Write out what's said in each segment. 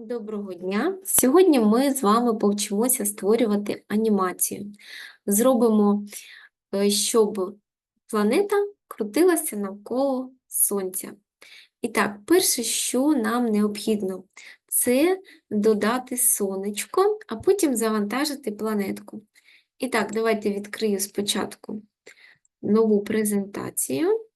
Доброго дня! Сьогодні ми з вами повчимося створювати анімацію. Зробимо, е, щоб планета крутилася навколо Сонця. І так, перше, що нам необхідно, це додати сонечко, а потім завантажити планетку. І так, давайте відкрию спочатку нову презентацію.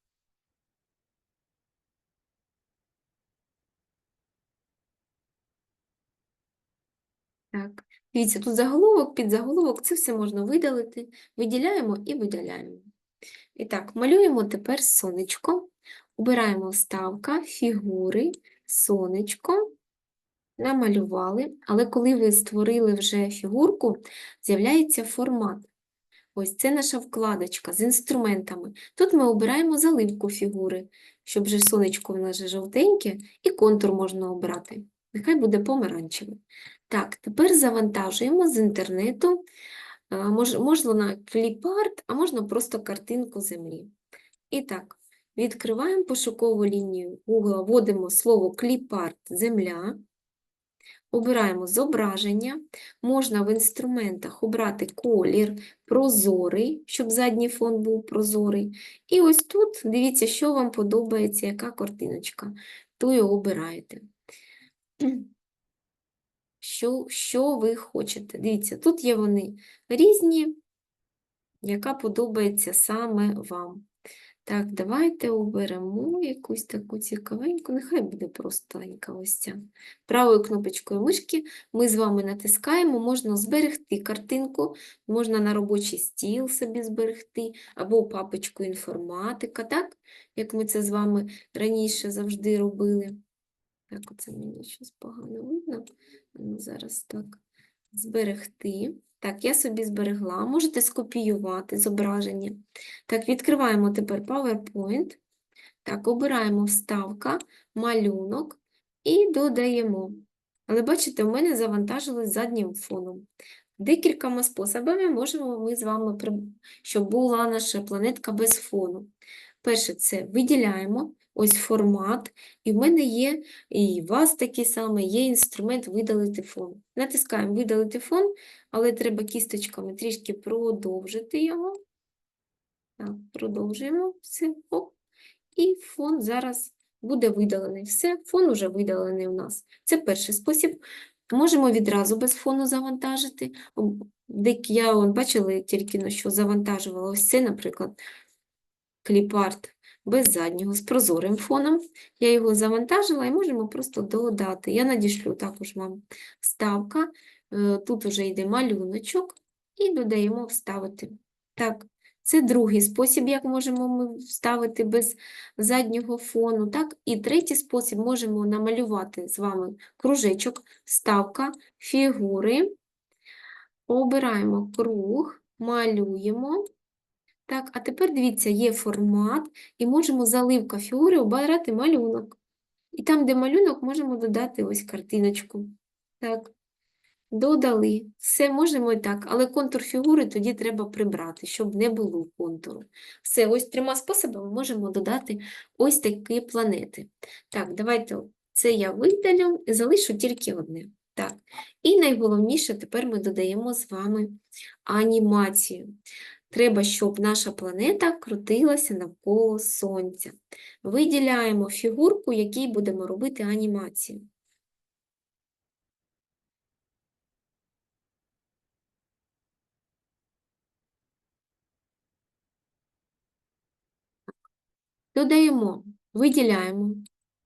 Так, дивіться, тут заголовок, підзаголовок, це все можна видалити. Виділяємо і видаляємо. І так, малюємо тепер сонечко, обираємо вставка, фігури, сонечко, намалювали, але коли ви створили вже фігурку, з'являється формат. Ось це наша вкладочка з інструментами. Тут ми обираємо заливку фігури, щоб вже сонечко в нас жовтеньке, і контур можна обрати. Нехай буде помаранчевий. Так, тепер завантажуємо з інтернету, а, можна на кліпарт, а можна просто картинку землі. І так, відкриваємо пошукову лінію Google, вводимо слово кліпарт земля, обираємо зображення, можна в інструментах обрати колір прозорий, щоб задній фон був прозорий. І ось тут дивіться, що вам подобається, яка картиночка, ту і обираєте. Що, що ви хочете. Дивіться, тут є вони різні, яка подобається саме вам. Так, давайте оберемо якусь таку цікавеньку, нехай буде простенька ось ця. Правою кнопочкою мишки ми з вами натискаємо, можна зберегти картинку, можна на робочий стіл собі зберегти, або папочку інформатика, так? Як ми це з вами раніше завжди робили. Так, оце мені щось погано видно. Ну, зараз так. Зберегти. Так, я собі зберегла. Можете скопіювати зображення. Так, відкриваємо тепер PowerPoint. Так, обираємо вставка, малюнок і додаємо. Але бачите, у мене завантажилось заднім фоном. Декількома способами можемо ми з вами, щоб була наша планетка без фону. Перше, це виділяємо ось формат, і в мене є, і у вас такий самий, є інструмент видалити фон. Натискаємо видалити фон, але треба кісточками трішки продовжити його. Так, продовжуємо все. Оп. І фон зараз буде видалений. Все, фон уже видалений у нас. Це перший спосіб. Можемо відразу без фону завантажити. Я он, бачили тільки на що завантажувала. Ось це, наприклад, кліпарт без заднього з прозорим фоном. Я його завантажила і можемо просто додати. Я надішлю також вам вставка. Е, Тут вже йде малюночок і додаємо вставити. Так, це другий спосіб, як можемо ми вставити без заднього фону. Так? І третій спосіб можемо намалювати з вами кружечок, вставка, фігури. Обираємо круг, малюємо. Так, а тепер дивіться, є формат, і можемо заливка фігури обирати малюнок. І там, де малюнок, можемо додати ось картиночку. Так, додали. Все, можемо і так, але контур фігури тоді треба прибрати, щоб не було контуру. Все, ось трьома способами можемо додати ось такі планети. Так, давайте це я видалю і залишу тільки одне. Так, і найголовніше, тепер ми додаємо з вами анімацію. Треба, щоб наша планета крутилася навколо Сонця. Виділяємо фігурку, якій будемо робити анімацію. Додаємо, виділяємо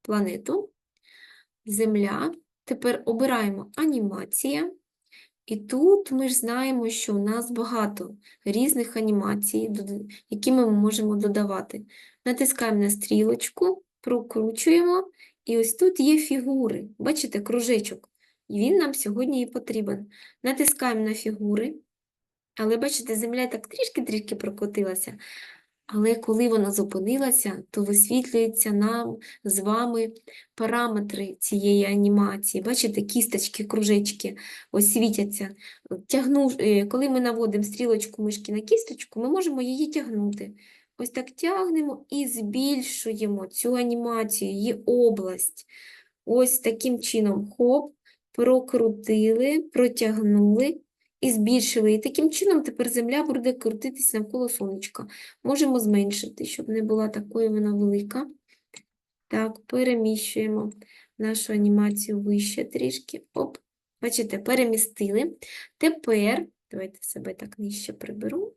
планету, Земля. Тепер обираємо анімація. І тут ми ж знаємо, що у нас багато різних анімацій, які ми можемо додавати. Натискаємо на стрілочку, прокручуємо, і ось тут є фігури. Бачите, кружечок. Він нам сьогодні і потрібен. Натискаємо на фігури, але бачите, земля так трішки-трішки прокотилася. Але коли вона зупинилася, то висвітлюються нам з вами параметри цієї анімації. Бачите, кісточки, кружечки ось світяться. Тягну, е, коли ми наводимо стрілочку мишки на кісточку, ми можемо її тягнути. Ось так тягнемо і збільшуємо цю анімацію, її область. Ось таким чином, хоп, прокрутили, протягнули і збільшили. І таким чином тепер Земля буде крутитись навколо сонечка. Можемо зменшити, щоб не була такою вона велика. Так, переміщуємо нашу анімацію вище трішки. Оп, бачите, перемістили. Тепер, давайте себе так нижче приберу.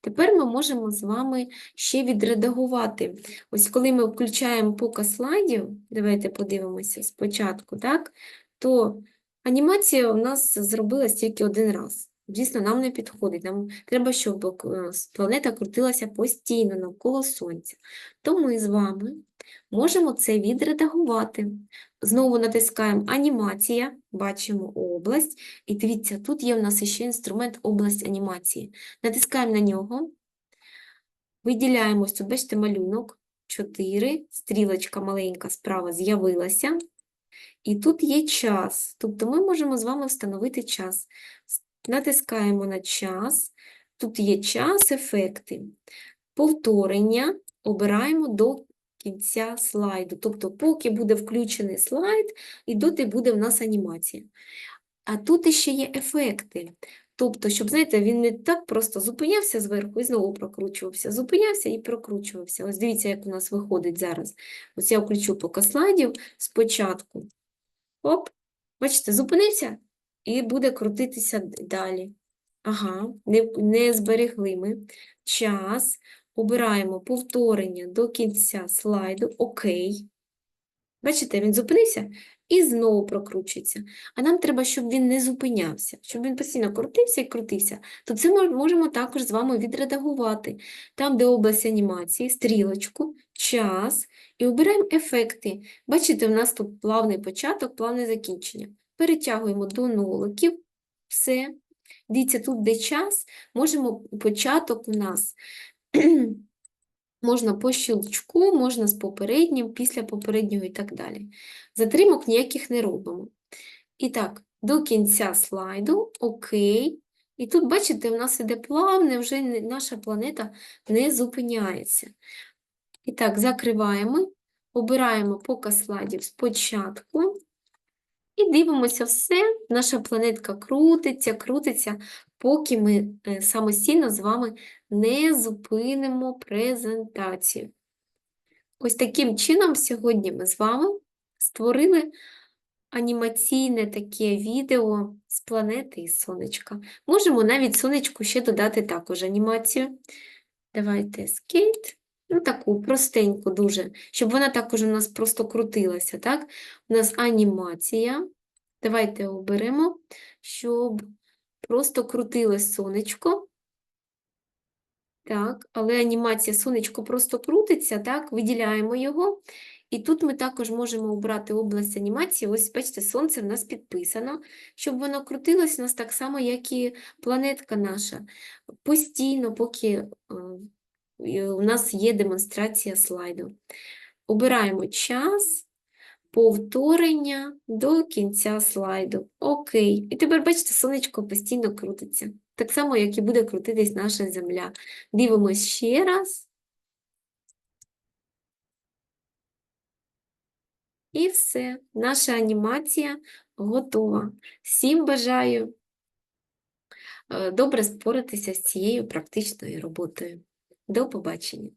Тепер ми можемо з вами ще відредагувати. Ось коли ми включаємо показ слайдів, давайте подивимося спочатку, так, то анімація у нас зробилась тільки один раз. Звісно, нам не підходить. Нам треба, щоб е, планета крутилася постійно навколо Сонця. То ми з вами можемо це відредагувати. Знову натискаємо анімація, бачимо область. І дивіться, тут є в нас ще інструмент область анімації. Натискаємо на нього, виділяємо бачите, малюнок 4, стрілочка маленька справа з'явилася. І тут є час, тобто ми можемо з вами встановити час. Натискаємо на час, тут є час, ефекти. Повторення обираємо до кінця слайду. Тобто, поки буде включений слайд, і доти буде в нас анімація. А тут іще є ефекти. Тобто, щоб, знаєте, він не так просто зупинявся зверху і знову прокручувався, зупинявся і прокручувався. Ось дивіться, як у нас виходить зараз. Ось я включу поки слайдів спочатку. Оп, бачите, зупинився і буде крутитися далі. Ага, не, не зберегли ми. Час. Обираємо повторення до кінця слайду. Окей. Бачите, він зупинився і знову прокручується. А нам треба, щоб він не зупинявся, щоб він постійно крутився і крутився. То це ми можемо також з вами відредагувати. Там, де область анімації, стрілочку, час, і обираємо ефекти. Бачите, у нас тут плавний початок, плавне закінчення. Перетягуємо до ноликів. Все. Дивіться, тут де час, можемо початок у нас можна по щелчку, можна з попереднім, після попереднього і так далі. Затримок ніяких не робимо. І так, до кінця слайду, окей. І тут, бачите, в нас іде плавне, вже наша планета не зупиняється. І так, закриваємо, обираємо показ слайдів спочатку. І дивимося все, наша планетка крутиться, крутиться, поки ми е, самостійно з вами не зупинимо презентацію. Ось таким чином сьогодні ми з вами створили анімаційне таке відео з планети і сонечка. Можемо навіть сонечку ще додати також анімацію. Давайте скейт. Ну, таку простеньку дуже, щоб вона також у нас просто крутилася, так? У нас анімація. Давайте оберемо, щоб просто крутилось сонечко. Так, але анімація сонечко просто крутиться, так, виділяємо його. І тут ми також можемо обрати область анімації. Ось, бачите, сонце в нас підписано, щоб воно крутилось у нас так само, як і планетка наша. Постійно, поки е, у нас є демонстрація слайду. Обираємо час, повторення до кінця слайду. Окей. І тепер, бачите, сонечко постійно крутиться. Так само, як і буде крутитись наша Земля. Дивимось ще раз. І все, наша анімація готова. Всім бажаю е, добре споратися з цією практичною роботою. До побачення!